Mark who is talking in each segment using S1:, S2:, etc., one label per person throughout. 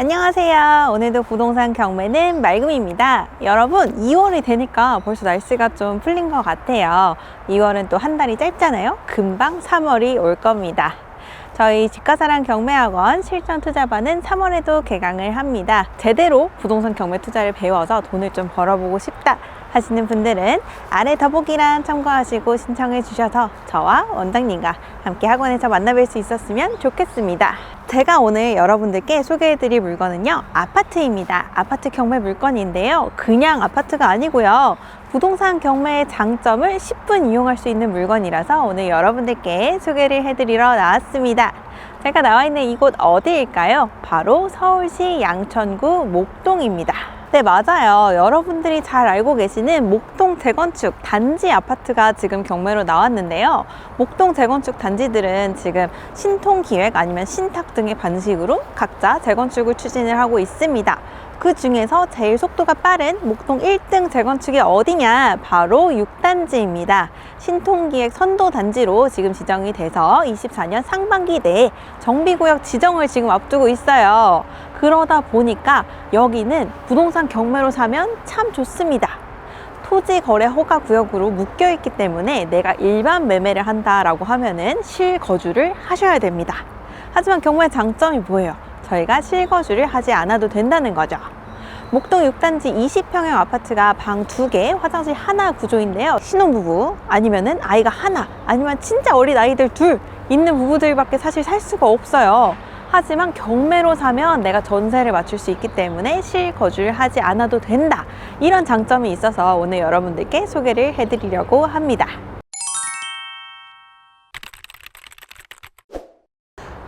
S1: 안녕하세요. 오늘도 부동산 경매는 맑음입니다. 여러분, 2월이 되니까 벌써 날씨가 좀 풀린 것 같아요. 2월은 또 한 달이 짧잖아요. 금방 3월이 올 겁니다. 저희 집가사랑 경매학원 실전 투자반은 3월에도 개강을 합니다. 제대로 부동산 경매 투자를 배워서 돈을 좀 벌어보고 싶다 하시는 분들은 아래 더보기란 참고하시고 신청해 주셔서 저와 원장님과 함께 학원에서 만나뵐 수 있었으면 좋겠습니다. 제가 오늘 여러분들께 소개해드릴 물건은요, 아파트입니다. 아파트 경매 물건인데요. 그냥 아파트가 아니고요. 부동산 경매의 장점을 10분 이용할 수 있는 물건이라서 오늘 여러분들께 소개를 해드리러 나왔습니다. 제가 나와 있는 이곳 어디일까요? 바로 서울시 양천구 목동입니다. 네, 맞아요. 여러분들이 잘 알고 계시는 목동 재건축 단지 아파트가 지금 경매로 나왔는데요. 목동 재건축 단지들은 지금 신통 기획 아니면 신탁 등의 방식으로 각자 재건축을 추진을 하고 있습니다. 그 중에서 제일 속도가 빠른 목동 1등 재건축이 어디냐? 바로 6단지입니다. 신통기획 선도단지로 지금 지정이 돼서 24년 상반기 내에 정비구역 지정을 지금 앞두고 있어요. 그러다 보니까 여기는 부동산 경매로 사면 참 좋습니다. 토지 거래 허가 구역으로 묶여 있기 때문에 내가 일반 매매를 한다라고 하면은 실거주를 하셔야 됩니다. 하지만 경매의 장점이 뭐예요? 저희가 실거주를 하지 않아도 된다는 거죠. 목동 6단지 20평형 아파트가 방 2개, 화장실 하나 구조인데요. 신혼부부, 아니면은 아이가 하나, 아니면 진짜 어린 아이들 둘 있는 부부들밖에 사실 살 수가 없어요. 하지만 경매로 사면 내가 전세를 맞출 수 있기 때문에 실거주를 하지 않아도 된다. 이런 장점이 있어서 오늘 여러분들께 소개를 해드리려고 합니다.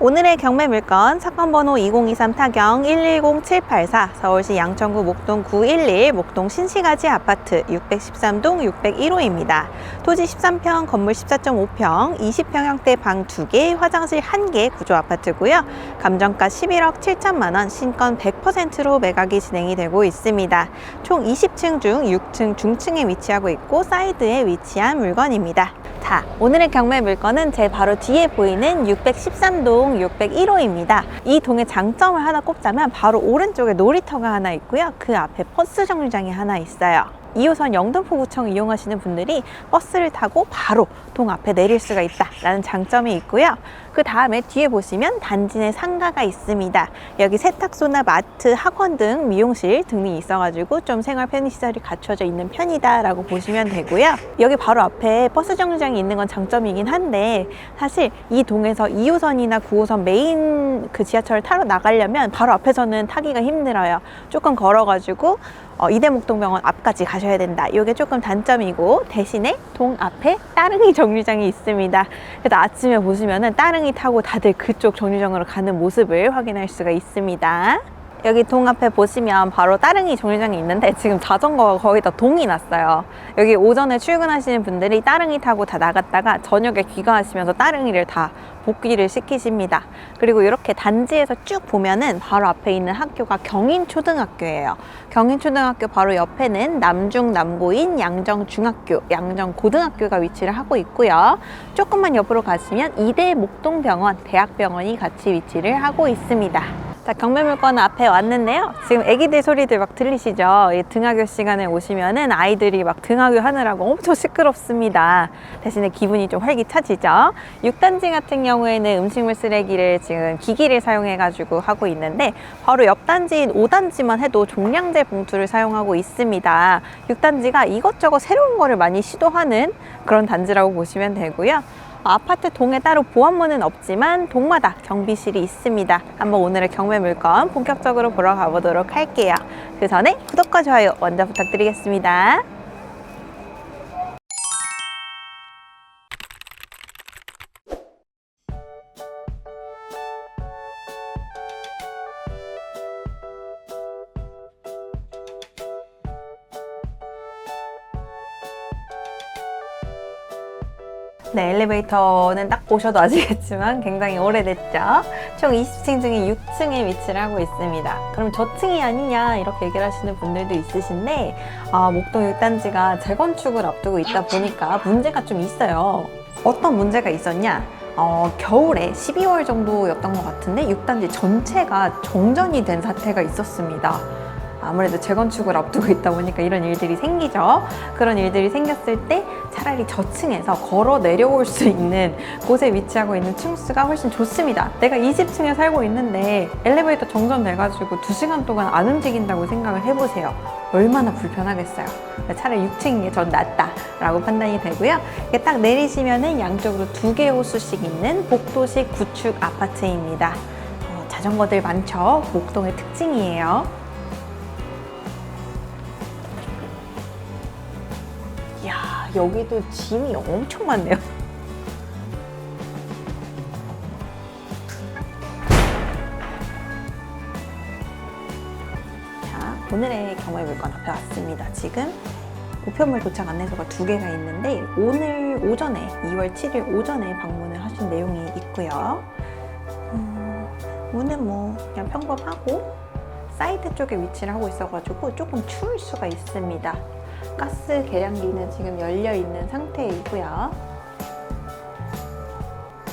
S1: 오늘의 경매 물건 사건 번호 2023 타경 110784 서울시 양천구 목동 911 목동 신시가지 아파트 613동 601호입니다. 토지 13평, 건물 14.5평, 20평형대 방 2개, 화장실 1개 구조 아파트고요. 감정가 11억 7천만 원, 신권 100%로 매각이 진행이 되고 있습니다. 총 20층 중 6층 중층에 위치하고 있고 사이드에 위치한 물건입니다. 자, 오늘의 경매 물건은 제 바로 뒤에 보이는 613동 601호입니다. 이 동의 장점을 하나 꼽자면 바로 오른쪽에 놀이터가 하나 있고요. 그 앞에 버스 정류장이 하나 있어요. 2호선 영등포구청 이용하시는 분들이 버스를 타고 바로 동 앞에 내릴 수가 있다라는 장점이 있고요. 그 다음에 뒤에 보시면 단지 내 상가가 있습니다. 여기 세탁소나 마트, 학원 등 미용실 등이 있어가지고 좀 생활 편의시설이 갖춰져 있는 편이다라고 보시면 되고요. 여기 바로 앞에 버스 정류장이 있는 건 장점이긴 한데 사실 이 동에서 2호선이나 9호선 메인 그 지하철을 타러 나가려면 바로 앞에서는 타기가 힘들어요. 조금 걸어가지고 어, 이대목동병원 앞까지 가셔야 된다. 이게 조금 단점이고 대신에 동 앞에 따릉이 정류장이 있습니다. 그래서 아침에 보시면은 따릉이 타고 다들 그쪽 정류장으로 가는 모습을 확인할 수가 있습니다. 여기 동 앞에 보시면 바로 따릉이 정류장이 있는데 지금 자전거가 거의 다 동이 났어요. 여기 오전에 출근하시는 분들이 따릉이 타고 다 나갔다가 저녁에 귀가하시면서 따릉이를 다 복귀를 시키십니다. 그리고 이렇게 단지에서 쭉 보면은 바로 앞에 있는 학교가 경인초등학교예요. 경인초등학교 바로 옆에는 남중 남고인 양정중학교, 양정고등학교가 위치를 하고 있고요. 조금만 옆으로 가시면 이대 목동병원, 대학병원이 같이 위치를 하고 있습니다. 자, 경매물건 앞에 왔는데요. 지금 애기들 소리들 막 들리시죠? 이 등하교 시간에 오시면은 아이들이 막 등하교 하느라고 엄청 시끄럽습니다. 대신에 기분이 좀 활기차지죠? 6단지 같은 경우에는 음식물 쓰레기를 지금 기기를 사용해가지고 하고 있는데 바로 옆 단지인 5단지만 해도 종량제 봉투를 사용하고 있습니다. 6단지가 이것저것 새로운 거를 많이 시도하는 그런 단지라고 보시면 되고요. 아파트 동에 따로 보안문은 없지만 동마다 정비실이 있습니다. 한번 오늘의 경매 물건 본격적으로 보러 가보도록 할게요. 그 전에 구독과 좋아요 먼저 부탁드리겠습니다. 네, 엘리베이터는 딱 보셔도 아시겠지만 굉장히 오래됐죠. 총 20층 중에 6층에 위치를 하고 있습니다. 그럼 저층이 아니냐 이렇게 얘기를 하시는 분들도 있으신데 아, 목동 6단지가 재건축을 앞두고 있다 보니까 문제가 좀 있어요. 어떤 문제가 있었냐? 어, 겨울에 12월 정도였던 것 같은데 6단지 전체가 정전이 된 사태가 있었습니다. 아무래도 재건축을 앞두고 있다 보니까 이런 일들이 생기죠. 그런 일들이 생겼을 때 차라리 저층에서 걸어 내려올 수 있는 곳에 위치하고 있는 층수가 훨씬 좋습니다. 내가 20층에 살고 있는데 엘리베이터 정전돼가지고 2시간 동안 안 움직인다고 생각을 해보세요. 얼마나 불편하겠어요. 차라리 6층인 게전 낫다라고 판단이 되고요. 딱 내리시면은 양쪽으로 두 개 호수씩 있는 복도식 구축 아파트입니다. 어, 자전거들 많죠. 목동의 특징이에요. 여기도 짐이 엄청 많네요. 자, 오늘의 경매 물건 앞에 왔습니다. 지금 우편물 도착 안내서가 두 개가 있는데 오늘 오전에 2월 7일 오전에 방문을 하신 내용이 있고요. 음, 문은 뭐 그냥 평범하고 사이드 쪽에 위치를 하고 있어가지고 조금 추울 수가 있습니다. 가스 계량기는 지금 열려 있는 상태이고요.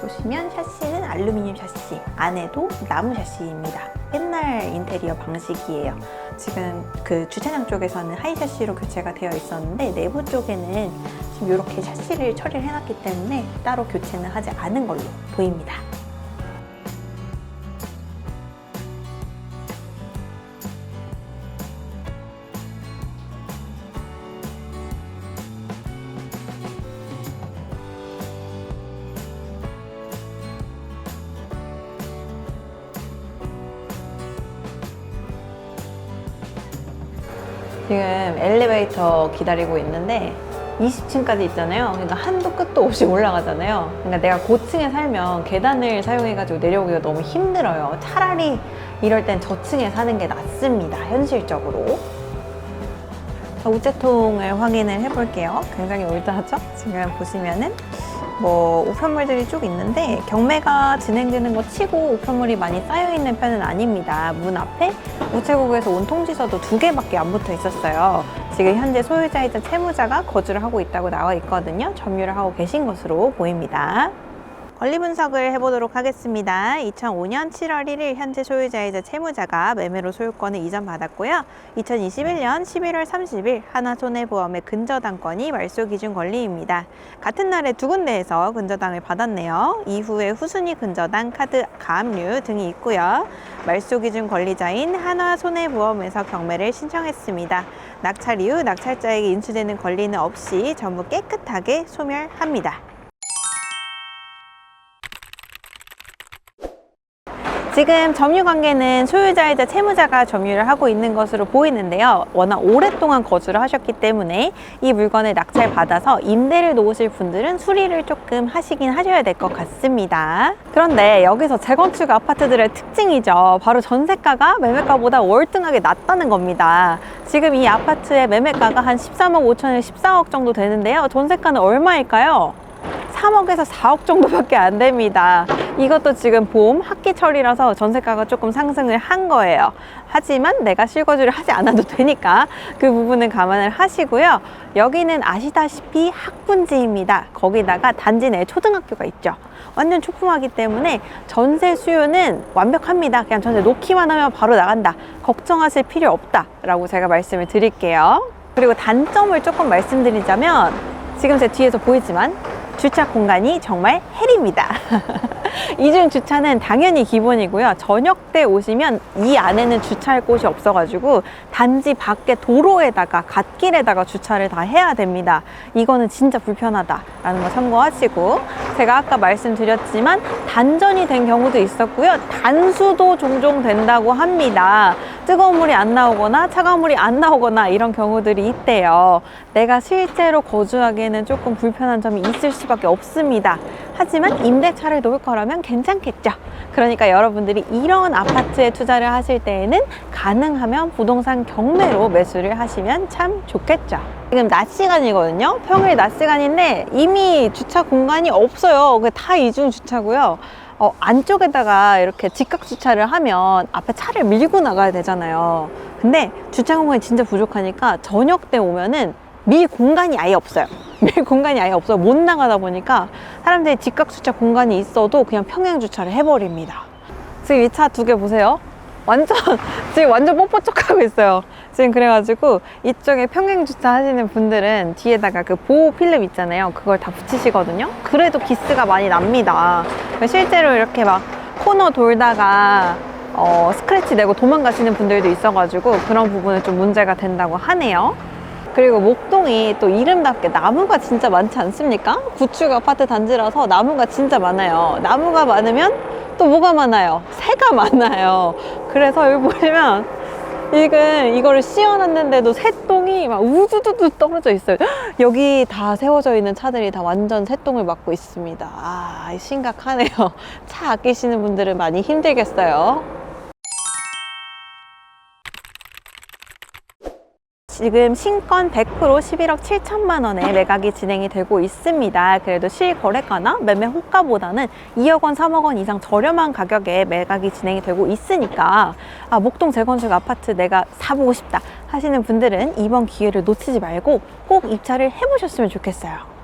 S1: 보시면 샤시는 알루미늄 샤시, 안에도 나무 샤시입니다. 옛날 인테리어 방식이에요. 지금 그 주차장 쪽에서는 하이 샤시로 교체가 되어 있었는데 내부 쪽에는 지금 이렇게 샤시를 처리를 해놨기 때문에 따로 교체는 하지 않은 걸로 보입니다. 엘리베이터 기다리고 있는데 20층까지 있잖아요. 그러니까 한도 끝도 없이 올라가잖아요. 그러니까 내가 고층에 살면 계단을 사용해가지고 내려오기가 너무 힘들어요. 차라리 이럴 땐 저층에 사는 게 낫습니다. 현실적으로. 자, 우체통을 확인을 해볼게요. 굉장히 올드하죠? 지금 보시면은 뭐 우편물들이 쭉 있는데 경매가 진행되는 거 치고 우편물이 많이 쌓여 있는 편은 아닙니다. 문 앞에 우체국에서 온 통지서도 두 개밖에 안 붙어 있었어요. 지금 현재 소유자이자 채무자가 거주를 하고 있다고 나와 있거든요. 점유를 하고 계신 것으로 보입니다. 권리 분석을 해보도록 하겠습니다. 2005년 7월 1일 현재 소유자이자 채무자가 매매로 소유권을 이전받았고요. 2021년 11월 30일 하나손해보험의 근저당권이 말소 기준 권리입니다. 같은 날에 두 군데에서 근저당을 받았네요. 이후에 후순위 근저당, 카드 가압류 등이 있고요. 말소 기준 권리자인 하나손해보험에서 경매를 신청했습니다. 낙찰 이후 낙찰자에게 인수되는 권리는 없이 전부 깨끗하게 소멸합니다. 지금 점유 관계는 소유자이자 채무자가 점유를 하고 있는 것으로 보이는데요. 워낙 오랫동안 거주를 하셨기 때문에 이 물건을 낙찰 받아서 임대를 놓으실 분들은 수리를 조금 하시긴 하셔야 될 것 같습니다. 그런데 여기서 재건축 아파트들의 특징이죠. 바로 전세가가 매매가보다 월등하게 낮다는 겁니다. 지금 이 아파트의 매매가가 한 13억 5천에 14억 정도 되는데요. 전세가는 얼마일까요? 3억에서 4억 정도밖에 안 됩니다. 이것도 지금 봄 학기철이라서 전세가가 조금 상승을 한 거예요. 하지만 내가 실거주를 하지 않아도 되니까 그 부분은 감안을 하시고요. 여기는 아시다시피 학군지입니다. 거기다가 단지 내에 초등학교가 있죠. 완전 초품하기 때문에 전세 수요는 완벽합니다. 그냥 전세 놓기만 하면 바로 나간다. 걱정하실 필요 없다라고 제가 말씀을 드릴게요. 그리고 단점을 조금 말씀드리자면 지금 제 뒤에서 보이지만 주차 공간이 정말 헬입니다. 이중 주차는 당연히 기본이고요. 저녁 때 오시면 이 안에는 주차할 곳이 없어가지고 단지 밖에 도로에다가 갓길에다가 주차를 다 해야 됩니다. 이거는 진짜 불편하다라는 거 참고하시고 제가 아까 말씀드렸지만 단전이 된 경우도 있었고요. 단수도 종종 된다고 합니다. 뜨거운 물이 안 나오거나 차가운 물이 안 나오거나 이런 경우들이 있대요. 내가 실제로 거주하기에는 조금 불편한 점이 있을 수 밖에 없습니다. 하지만 임대차를 놓을 거라면 괜찮겠죠. 그러니까 여러분들이 이런 아파트에 투자를 하실 때에는 가능하면 부동산 경매로 매수를 하시면 참 좋겠죠. 지금 낮 시간이거든요. 평일 낮 시간인데 이미 주차 공간이 없어요. 그다 이중 주차고요. 어, 안쪽에다가 이렇게 직각 주차를 하면 앞에 차를 밀고 나가야 되잖아요. 근데 주차 공간이 진짜 부족하니까 저녁 때 오면은 밀 공간이 아예 없어요. 밀 공간이 아예 없어 못 나가다 보니까 사람들이 직각 주차 공간이 있어도 그냥 평행 주차를 해버립니다. 지금 이 차 두 개 보세요. 완전 지금 완전 뽀뽀쩍하고 있어요. 지금 그래가지고 이쪽에 평행 주차 하시는 분들은 뒤에다가 그 보호 필름 있잖아요. 그걸 다 붙이시거든요. 그래도 기스가 많이 납니다. 실제로 이렇게 막 코너 돌다가 어, 스크래치 내고 도망가시는 분들도 있어가지고 그런 부분은 좀 문제가 된다고 하네요. 그리고 목동이 또 이름답게 나무가 진짜 많지 않습니까? 구축 아파트 단지라서 나무가 진짜 많아요. 나무가 많으면 또 뭐가 많아요? 새가 많아요. 그래서 여기 보시면 지금 이거를 씌워놨는데도 새똥이 막 우두두두 떨어져 있어요. 여기 다 세워져 있는 차들이 다 완전 새똥을 맞고 있습니다. 아, 심각하네요. 차 아끼시는 분들은 많이 힘들겠어요. 지금 신권 100% 11억 7천만 원에 매각이 진행이 되고 있습니다. 그래도 실거래가나 매매 호가보다는 2억 원, 3억 원 이상 저렴한 가격에 매각이 진행이 되고 있으니까 아, 목동 재건축 아파트 내가 사보고 싶다 하시는 분들은 이번 기회를 놓치지 말고 꼭 입찰을 해보셨으면 좋겠어요.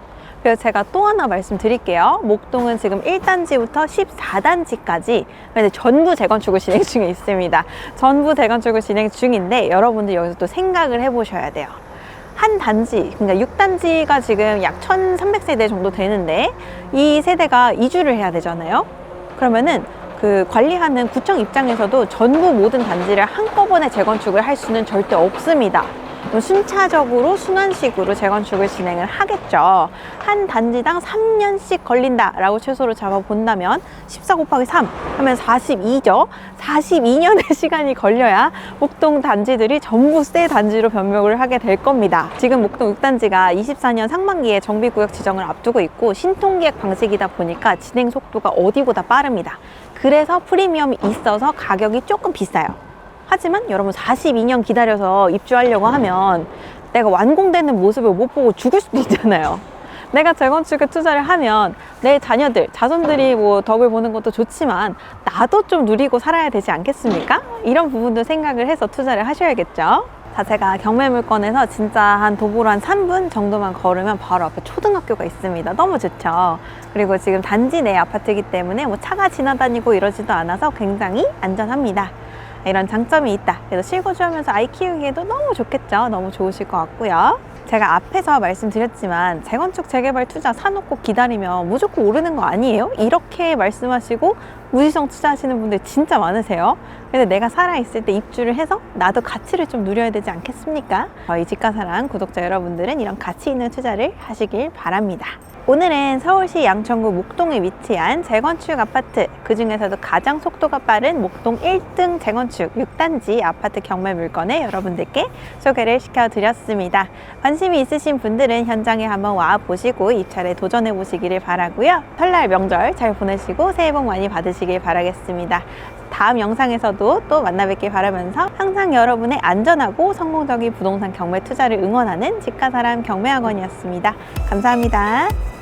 S1: 그래서 제가 또 하나 말씀드릴게요. 목동은 지금 1단지부터 14단지까지 전부 재건축을 진행 중에 있습니다. 전부 재건축을 진행 중인데 여러분들 여기서 또 생각을 해보셔야 돼요. 한 단지, 그러니까 6단지가 지금 약 1,300세대 정도 되는데 이 세대가 이주를 해야 되잖아요. 그러면은 그 관리하는 구청 입장에서도 전부 모든 단지를 한꺼번에 재건축을 할 수는 절대 없습니다. 뭐 순차적으로 순환식으로 재건축을 진행을 하겠죠. 한 단지당 3년씩 걸린다라고 최소로 잡아본다면 14 곱하기 3 하면 42죠. 42년의 시간이 걸려야 목동 단지들이 전부 새 단지로 변명을 하게 될 겁니다. 지금 목동 6단지가 24년 상반기에 정비구역 지정을 앞두고 있고 신통기획 방식이다 보니까 진행 속도가 어디보다 빠릅니다. 그래서 프리미엄이 있어서 가격이 조금 비싸요. 하지만 여러분 42년 기다려서 입주하려고 하면 내가 완공되는 모습을 못 보고 죽을 수도 있잖아요. 내가 재건축에 투자를 하면 내 자녀들, 자손들이 뭐 덕을 보는 것도 좋지만 나도 좀 누리고 살아야 되지 않겠습니까? 이런 부분도 생각을 해서 투자를 하셔야겠죠. 자, 제가 경매 물건에서 진짜 한 도보로 한 3분 정도만 걸으면 바로 앞에 초등학교가 있습니다. 너무 좋죠. 그리고 지금 단지 내 아파트이기 때문에 뭐 차가 지나다니고 이러지도 않아서 굉장히 안전합니다. 이런 장점이 있다. 그래서 실거주하면서 아이 키우기에도 너무 좋겠죠. 너무 좋으실 것 같고요. 제가 앞에서 말씀드렸지만 재건축 재개발 투자 사놓고 기다리면 무조건 오르는 거 아니에요? 이렇게 말씀하시고 무지성 투자하시는 분들 진짜 많으세요. 근데 내가 살아있을 때 입주를 해서 나도 가치를 좀 누려야 되지 않겠습니까? 저희 집가사랑 구독자 여러분들은 이런 가치 있는 투자를 하시길 바랍니다. 오늘은 서울시 양천구 목동에 위치한 재건축 아파트 그 중에서도 가장 속도가 빠른 목동 1등 재건축 6단지 아파트 경매 물건을 여러분들께 소개를 시켜드렸습니다. 관심이 있으신 분들은 현장에 한번 와 보시고 입찰에 도전해 보시기를 바라고요. 설날 명절 잘 보내시고 새해 복 많이 받으시길 바라겠습니다. 다음 영상에서도 또 만나 뵙길 바라면서 항상 여러분의 안전하고 성공적인 부동산 경매 투자를 응원하는 집가사람 경매학원이었습니다. 감사합니다.